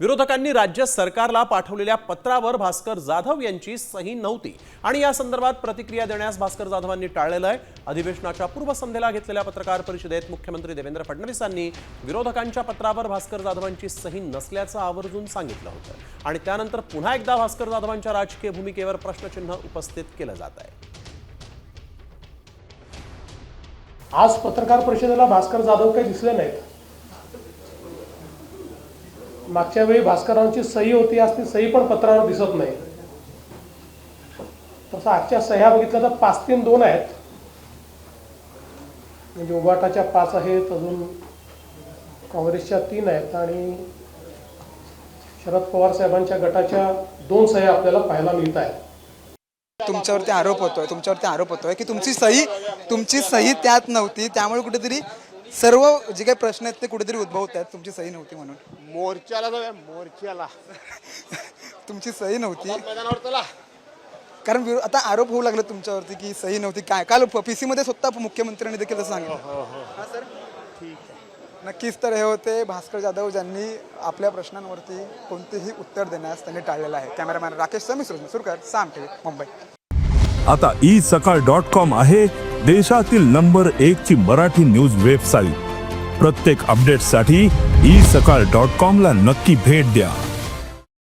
विरोधकांनी राज्य सरकारला पाठवलेल्या पत्रावर भास्कर जाधव यांची सही नव्हती. आणि या संदर्भात प्रतिक्रिया देण्यास भास्कर जाधवांनी टाळलेलं आहे. अधिवेशनाच्या पूर्वसंध्येला घेतलेल्या पत्रकार परिषदेत मुख्यमंत्री देवेंद्र फडणवीसांनी विरोधकांच्या पत्रावर भास्कर जाधवांची सही नसल्याचं आवर्जून सांगितलं होतं. आणि त्यानंतर पुन्हा एकदा भास्कर जाधवांच्या राजकीय भूमिकेवर प्रश्नचिन्ह उपस्थित केलं जात आहे. आज पत्रकार परिषदेला भास्कर जाधव काही दिसले नाहीत. मागच्या वेळी भास्करांची सही होती आज ती सही पण पत्रावर दिसत नाही. तसं आजच्या सह्या बघितल्या तर पाच तीन दोन आहेत. म्हणजे उभाटाच्या पाच आहेत अजून काँग्रेसच्या तीन आहेत आणि शरद पवार साहेबांच्या गटाच्या दोन सह्या आपल्याला पाहायला मिळत आहेत. तुमच्यावरती आरोप होतोय तुमच्यावरती आरोप होतोय की तुमची सही तुमची सही त्यात नव्हती त्यामुळे कुठेतरी सर्व जे काही प्रश्न आहेत ते कुठेतरी उद्भवत आहेत. तुमची सही नव्हती म्हणून. मोर्चाला जाऊया मोर्चाला तुमची सही नव्हती. मैदानावर चला. कारण विरो- आता आरोप होऊ लागले तुमच्यावरती की सही नव्हती. काय काल पीसी मध्ये स्वतः मुख्यमंत्र्यांनी देखील सांगितलं. हा सर? नक्कीच तर हे होते भास्कर जाधव ज्यांनी आपल्या प्रश्नांवरती कोणतेही उत्तर देण्यास त्यांनी टाळलेलं आहे. कॅमेरामॅन राकेश समिश्र सुरकर साम टीव्ही मुंबई. आता ई सकाळ डॉट कॉम आहे. देशातील नंबर एक ची मराठी न्यूज वेबसाईट. प्रत्येक अपडेटसाठी ई सकाळ डॉट कॉम ला नक्की भेट द्या.